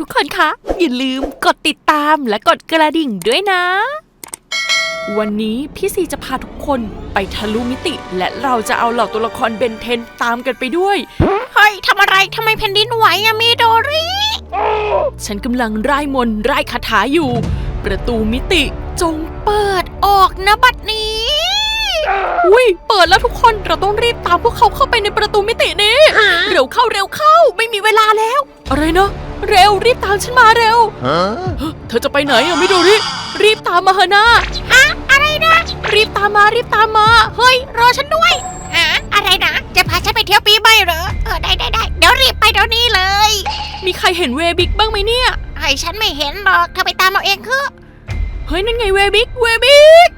ทุกคนคะ อย่าลืมกดติดตามและกดกระดิ่งด้วยนะ วันนี้พี่ซีจะพาทุกคนไปทะลุมิติ และเราจะเอาเหล่าตัวละครเบนเทนตามกันไปด้วย เฮ้ยทำอะไรทำไมแผ่นดินไหวอะมิโดริฉันกำลังร่ายมนต์ร่ายคาถาอยู่ ประตูมิติจงเปิดออกนะบัดนี้ อุ้ยเปิดแล้วทุกคนเราต้องรีบตามพวกเขาเข้าไปในประตูมิตินี้ เร็วเข้าเร็วเข้า ไม่มีเวลาแล้ว อะไรเนาะ เร็วรีบตามฉันมาเร็ว Huh? เธอจะไปไหนอะมิโดริ รีบตามมาเฮอะนะฮะอะไรนะ รีบตามมารีบตามมา เฮ้ย รอฉันด้วยฮะอะไรนะ จะพาฉันไปเที่ยวปีใหม่เหรอ เออได้ได้ได้เดี๋ยวรีบไปเดี๋ยวนี้เลย มีใครเห็นเวบิกบ้างไหมเนี่ย ไอ้ฉันไม่เห็นหรอกเธอไปตามเอาเองคือเฮ้ยนั่นไงเวบิกเวบิก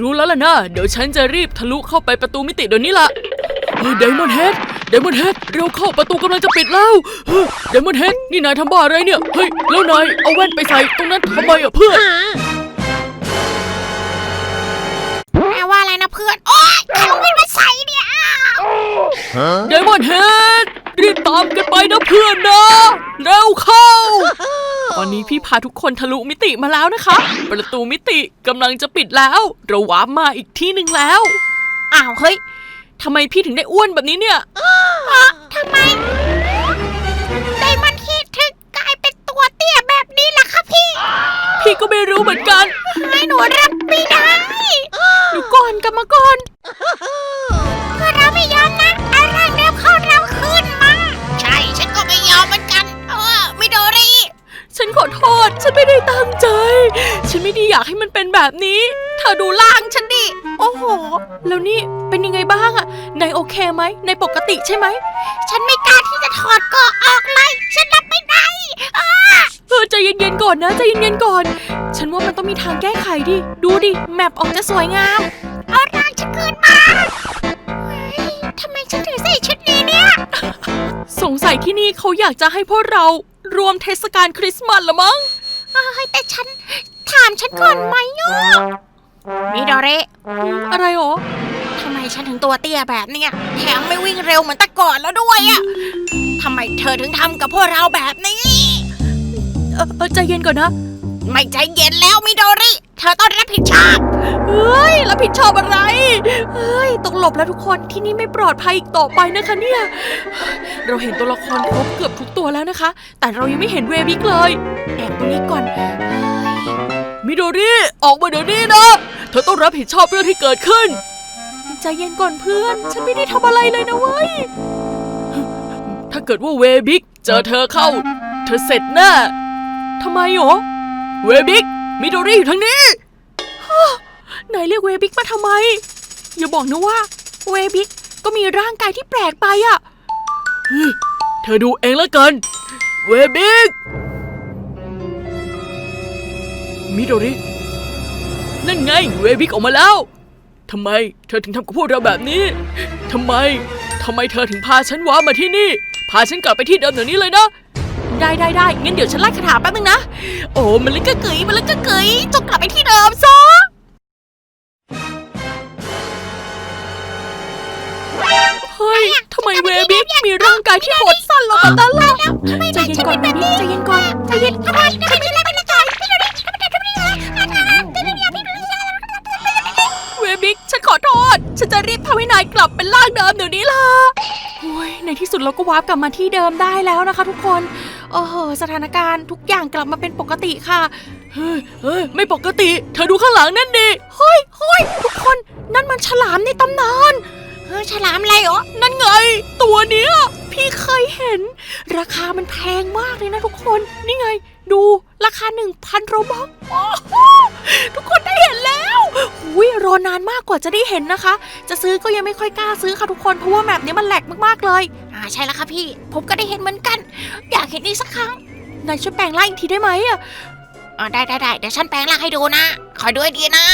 รู้แล้วล่ะนะเดี๋ยวฉันจะรีบทะลุเข้าไปประตูมิติเดี๋ยวนี้ล่ะเฮ้ยไดมอนเฮด ไดมอนเฮดเร็วเข้าประตูกำลังจะปิดแล้วเฮ้ยไดมอนเฮดนี่นายทำบ้าอะไรเนี่ย เฮ้ย แล้วนายเอาแว่นไปใส่ตรงนั้นทำไมอะเพื่อนแปลว่าอะไรนะเพื่อน โอ๊ยเขาไม่มาใส่เนี่ย Huh? ไดมอนเฮดรีบตามกันไปนะเพื่อนนะ เร็วเข้า ตอนนี้พี่พาทุกคนทะลุมิติมาแล้วนะคะ ประตูมิติกำลังจะปิดแล้ว เราวาร์ปมาอีกที่หนึ่งแล้ว อ้าวเฮ้ย ทำไมพี่ถึงได้อ้วนแบบนี้เนี่ยอ๋อทำไมไดมอนด์คิดถึงกลายเป็นตัวเตี้ยแบบนี้ล่ะคะพี่พี่ก็ไม่รู้เหมือนกัน ให้หนูรับไม่ได้ดูก่อนกลับมาก่อนคือเราไม่ยอมนะ อะไรเร็วเข้าเราขึ้นมา ใช่ ฉันก็ไม่ยอมเหมือนกัน เออมิโดริ ฉันขอโทษ ฉันไม่ได้ตั้งใจ ฉันไม่ได้อยากให้มันเป็นแบบนี้ เธอดูล่างฉันดิโอ้โห แล้วนี่เป็นยังไงบ้างอะนายโอเคไหมนายปกติใช่ไหม ฉันไม่กล้าที่จะถอดเกาะออกเลย ฉันรับไม่ได้อ้าเออใจเย็นๆก่อนนะใจเย็นๆก่อน ฉันว่ามันต้องมีทางแก้ไขดิ ดูดิ แมปออกจะสวยงาม เอาร่างฉันคืนมาเฮ้ยทำไมฉันถึงใส่ชุดนี้เนี่ย สงสัยที่นี่เขาอยากจะให้พวกเรารวมเทศกาลคริสต์มาสละมั้งเฮ้ยแต่ฉันถามฉันก่อนไหมอะ มิโดริอะไรหรอทำไมฉันถึงตัวเตี้ยแบบเนี้ยแถมไม่วิ่งเร็วเหมือนแต่ก่อนแล้วด้วยอะทำไมเธอถึงทำกับพวกเราแบบนี้เออเออใจเย็นก่อนนะ ไม่ใจเย็นแล้วมิโดริเธอต้องรับผิดชอบ เฮ้ย รับผิดชอบอะไร เฮ้ย ต้องหลบแล้วทุกคน ที่นี่ไม่ปลอดภัยอีกต่อไปนะคะเนี่ย เราเห็นตัวละครครบเกือบทุกตัวแล้วนะคะ แต่เรายังไม่เห็นเวบิกเลย แอบตรงนี้ก่อนเฮ้ยมิโดริ ออกมาเดี๋ยวนี้นะเธอต้องรับผิดชอบเรื่องที่เกิดขึ้น ใจเย็นก่อนเพื่อน ฉันไม่ได้ทำอะไรเลยนะเว้ย ถ้าเกิดว่าเวบิกเจอเธอเข้า เธอเสร็จแน่ทำไมหรอ เวบิกมิโดริอยู่ทางนี้ฮะไหนเรียกเวบิกมาทำไม อย่าบอกนะว่า เวบิกก็มีร่างกายที่แปลกไปอะเฮ้ยเธอดูเองแล้วกัน เวบิกมิโดริ นั่นไงเวบิกออกมาแล้วทำไมเธอถึงทำกับพวกเราแบบนี้ทำไมทำไมเธอถึงพาฉันว้ามาที่นี่ พาฉันกลับไปที่เดิมเดี๋ยวนี้เลยนะ ได้ได้ได้งั้นเดี๋ยวฉันไล่คาถาแป๊บนึงนะ โอ้มันเลยก็เกยมันเลยก็เกยจงกลับไปที่เดิมซะเฮ้ยทำไมเวบิกมีร่างกายที่โหดสั้นลงมาด้านล่างใจเย็นก่อนเวบิกใจเย็นก่อนใจเย็นทำไมทำไมฉัน จะรีบทำให้นายกลับเป็นร่างเดิมเดี๋ยวนี้ล่ะโอ้ยในที่สุดเราก็วาร์ปกลับมาที่เดิมได้แล้วนะคะ ทุกคนโอ้โหสถานการณ์ทุกอย่างกลับมาเป็นปกติค่ะ เฮ้ยเฮ้ยไม่ปกติ เธอดูข้างหลังนั่นดิเฮ้ยเฮ้ยทุกคนนั่นมันฉลามในตำนานเฮ้ยฉลามอะไรเหรอ นั่นไง ตัวเนี้ย พี่เคยเห็น ราคามันแพงมากเลยนะทุกคน นี่ไง ดูราคา 1,000โรบักโอ้โหทุกคนได้เห็นแล้ว หุยรอนานมากกว่าจะได้เห็นนะคะ จะซื้อก็ยังไม่ค่อยกล้าซื้อค่ะทุกคน เพราะว่าแมปนี้มันแหลกมากๆเลย อ่าใช่แล้วค่ะพี่ ผมก็ได้เห็นเหมือนกัน อยากเห็นอีกสักครั้งนายช่วยแปลงร่างอีกทีได้ไหมอะอ่าได้ได้ได้เดี๋ยวฉันแปลงร่างให้ดูนะ คอยด้วยดีนะ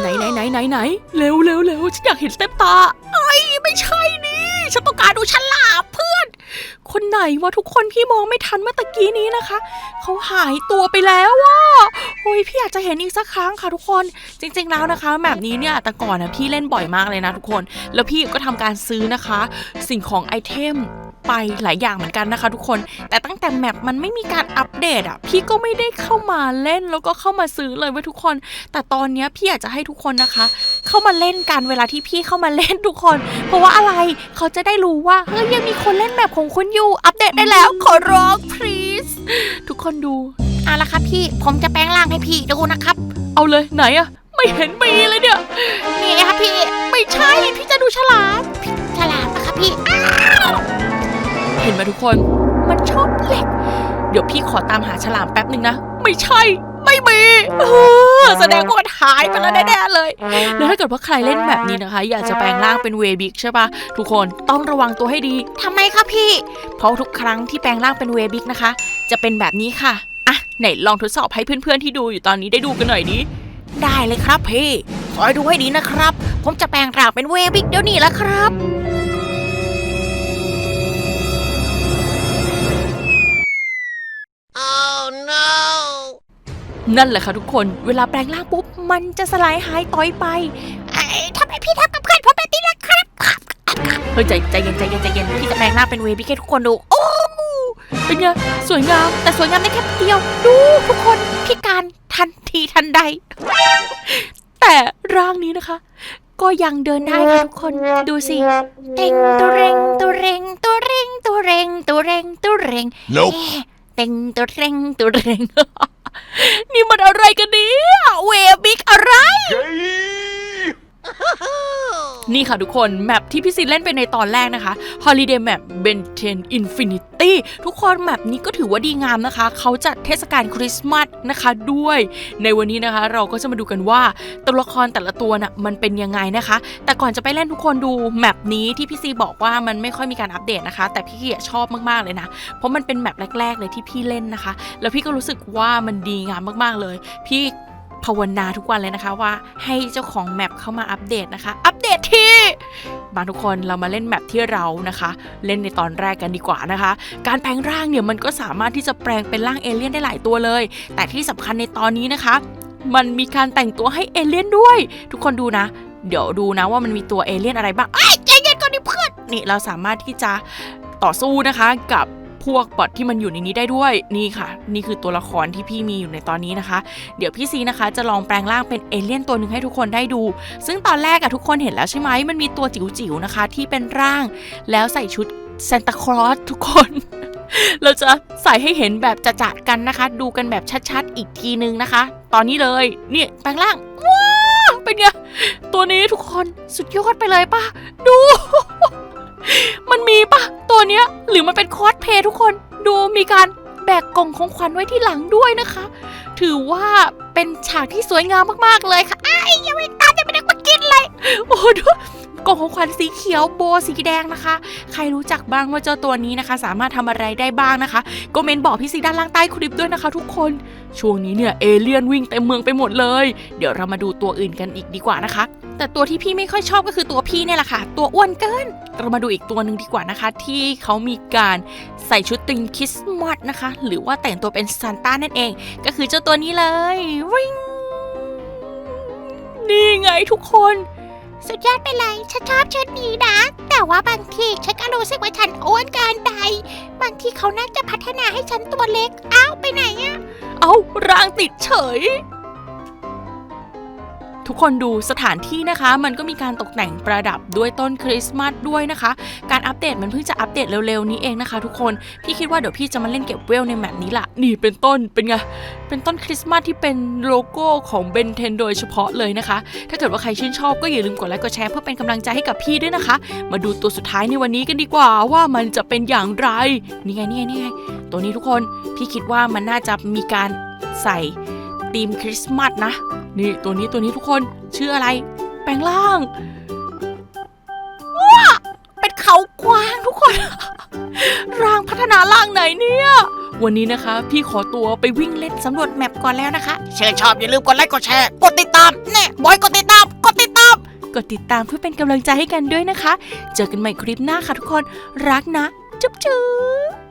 ไหนไหนไหนไหนไหนเร็วเร็วเร็วฉันอยากเห็นเต็มตาไอ้ยไม่ใช่นี่ ฉันต้องการดูฉลามเพื่อน คนไหนวะทุกคนพี่มองไม่ทันเมื่อตะกี้นี้นะคะ เขาหายตัวไปแล้วว่ะโอ้ยพี่อยากจะเห็นอีกสักครั้งค่ะทุกคนจริง ๆแล้วนะคะ แบบนี้เนี่ยแต่ก่อนนะพี่เล่นบ่อยมากเลยนะทุกคน แล้วพี่ก็ทำการซื้อนะคะ สิ่งของไอเทม ไปหลายอย่างเหมือนกันนะคะ ทุกคน แต่ตั้งแต่แมปมันไม่มีการอัปเดตอะ พี่ก็ไม่ได้เข้ามาเล่นแล้วก็เข้ามาซื้อเลยเว้ยทุกคน แต่ตอนเนี้ยพี่อยากจะให้ทุกคนนะคะ เข้ามาเล่นกันเวลาที่พี่เข้ามาเล่นทุกคน เพราะว่าอะไรเขาจะได้รู้ว่าเฮ้ยยังมีคนเล่นแบบของคุณอยู่อัปเดตได้แล้วขอร้อง please ทุกคนดูเอาละครับพี่ผมจะแปลงร่างให้พี่ดูนะครับ เอาเลยไหนอะไม่เห็นมีเลยเนี่ยนี่ครับพี่ไม่ใช่พี่จะดูฉลาม นไหมทุกคน มันชอบเหล็ก เดี๋ยวพี่ขอตามหาฉลามแป๊บหนึ่งนะ ไม่ใช่ ไม่มีเออแสดงว่ามันหายไปแล้วแน่ๆเลย แล้วถ้าเกิดว่าใครเล่นแบบนี้นะคะ อยากจะแปลงร่างเป็นเวบิกใช่ปะทุกคนต้องระวังตัวให้ดีทำไมครับพี่ เพราะทุกครั้งที่แปลงร่างเป็นเวบิกนะคะ จะเป็นแบบนี้ค่ะอะไหนลองทดสอบให้เพื่อนๆที่ดูอยู่ตอนนี้ได้ดูกันหน่อยดิได้เลยครับพี่คอยดูให้ดีนะครับ ผมจะแปลงร่างเป็นเวบิกเดี๋ยวนี้แล้วครับ นั่นแหละค่ะทุกคน เวลาแปลงร่างปุ๊บ มันจะสลายหายต่อยไปไอ้ทำไมพี่ทำกับเพื่อนผมแบบนี้ล่ะครับเฮ้ยใจใจเย็นใจเย็นใจเย็นพี่จะแปลงร่างเป็นเวบิกให้ทุกคนดู โอ้เป็นไงสวยงาม แต่สวยงามได้แค่เดียว ดูทุกคนพิการทันทีทันใด แต่ร่างนี้นะคะ ก็ยังเดินได้ค่ะทุกคนดูสิเต็งตัวเร่งตัวเร่งตัวเร่งตัวเร่งตัวเร่งตัวเร่ง Nope. เอ๊ะเต็งตัวเร่งตัวเร่ง นี่มันอะไรกันเนี่ยเวบิกอะไร นี่ค่ะทุกคนแมปที่พี่ซินเล่นไปในตอนแรกนะคะ Holiday Map Ben 10 Infinity ทุกคนแมปนี้ก็ถือว่าดีงามนะคะ เขาจัดเทศกาลคริสต์มาสนะคะด้วย ในวันนี้นะคะ เราก็จะมาดูกันว่าตัวละครแต่ละตัวน่ะมันเป็นยังไงนะคะ แต่ก่อนจะไปเล่นทุกคนดูแมปนี้ที่พี่ซีบอกว่ามันไม่ค่อยมีการอัปเดตนะคะ แต่พี่ชอบมากๆเลยนะ เพราะมันเป็นแมปแรก ๆ เลยที่พี่เล่นนะคะ แล้วพี่ก็รู้สึกว่ามันดีงามมากๆเลย พี่ ภาวนาทุกวันเลยนะคะว่าให้เจ้าของแมปเข้ามาอัปเดตนะคะ อัปเดตที่มาทุกคนเรามาเล่นแมปที่เรานะคะ เล่นในตอนแรกกันดีกว่านะคะ การแปลงร่างเนี่ยมันก็สามารถที่จะแปลงเป็นร่างเอเลี่ยนได้หลายตัวเลย แต่ที่สำคัญในตอนนี้นะคะ มันมีการแต่งตัวให้เอเลี่ยนด้วย ทุกคนดูนะ เดี๋ยวดูนะว่ามันมีตัวเอเลี่ยนอะไรบ้างเอ้ยใจเย็นก่อนดิเพื่อนนี่เราสามารถที่จะต่อสู้นะคะกับ พวกบอทที่มันอยู่ในนี้ได้ด้วยนี่ค่ะ นี่คือตัวละครที่พี่มีอยู่ในตอนนี้นะคะ เดี๋ยวพี่ซีนะคะจะลองแปลงร่างเป็นเอเลี่ยนตัวหนึ่งให้ทุกคนได้ดู ซึ่งตอนแรกอะทุกคนเห็นแล้วใช่ไหมมันมีตัวจิ๋วๆนะคะ ที่เป็นร่าง แล้วใส่ชุดซานตาคลอสทุกคน เราจะใส่ให้เห็นแบบจะๆกันนะคะ ดูกันแบบชัดๆ อีกทีนึงนะคะ ตอนนี้เลยนี่แปลงร่างว้าเป็นไงตัวนี้ทุกคนสุดยอดไปเลยป่ะดู มันมีป่ะตัวเนี้ยหรือมันเป็นคอสเพย์ทุกคนดูมีการแบกกล่องของขวัญไว้ที่หลังด้วยนะคะ ถือว่าเป็นฉากที่สวยงามมากๆเลยค่ะไอ้ยังไม่ตาจะไม่ได้มากินเลยโอ้โหดู กล่องของขวัญสีเขียวโบสีแดงนะคะ ใครรู้จักบ้างว่าเจ้าตัวนี้นะคะ สามารถทำอะไรได้บ้างนะคะก็เมนบอกพี่ซีด้านล่างใต้คลิปด้วยนะคะ ทุกคนช่วงนี้เนี่ยเอเลี่ยนวิ่งเต็มเมืองไปหมดเลย เดี๋ยวเรามาดูตัวอื่นกันอีกดีกว่านะคะ แต่ตัวที่พี่ไม่ค่อยชอบก็คือตัวพี่เนี่ยแหละค่ะ ตัวอ้วนเกิน เรามาดูอีกตัวหนึ่งดีกว่านะคะ ที่เขามีการใส่ชุดติงคริสต์มาสนะคะ หรือว่าแต่งตัวเป็นซานต้านั่นเอง ก็คือเจ้าตัวนี้เลยวิ่งนี่ไงทุกคน สุดยอดไปเลยฉันชอบชุดนี้นะ แต่ว่าบางทีฉันก็รู้สึกว่าฉันอ้วนเกินไป บางทีเขาน่าจะพัฒนาให้ฉันตัวเล็ก อ้าวไปไหนอะเอาร่างติดเฉย ทุกคนดูสถานที่นะคะ มันก็มีการตกแต่งประดับด้วยต้นคริสต์มาสด้วยนะคะ การอัปเดตมันเพิ่งจะอัปเดตเร็วๆนี้เองนะคะ ทุกคนพี่คิดว่าเดี๋ยวพี่จะมาเล่นเก็บเวลในแมปนี้ละนี่เป็นต้นเป็นไงเป็นต้นคริสต์มาสที่เป็นโลโก้ของเบนเทนโดยเฉพาะเลยนะคะ ถ้าเกิดว่าใครชื่นชอบก็อย่าลืมกดไลค์กดแชร์เพื่อเป็นกำลังใจให้กับพี่ด้วยนะคะ มาดูตัวสุดท้ายในวันนี้กันดีกว่าว่ามันจะเป็นอย่างไรนี่ไงนี่ไงนี่ไงตัวนี้ทุกคนพี่คิดว่ามันน่าจะมีการใส่ธีมคริสต์มาสนะ นี่ตัวนี้ตัวนี้ทุกคนชื่ออะไร แปลงร่างว้าเป็นเขากวางทุกคน ร่างพัฒนาร่างไหนเนี่ย วันนี้นะคะ พี่ขอตัวไปวิ่งเล่นสำรวจแมปก่อนแล้วนะคะ เชิญชอบอย่าลืมกดไลค์กดแชร์กดติดตามแน่บอยกดติดตามกดติดตาม กดติดตามเพื่อเป็นกำลังใจให้กันด้วยนะคะ เจอกันใหม่คลิปหน้าค่ะทุกคนรักนะ จุ๊บจุ๊บ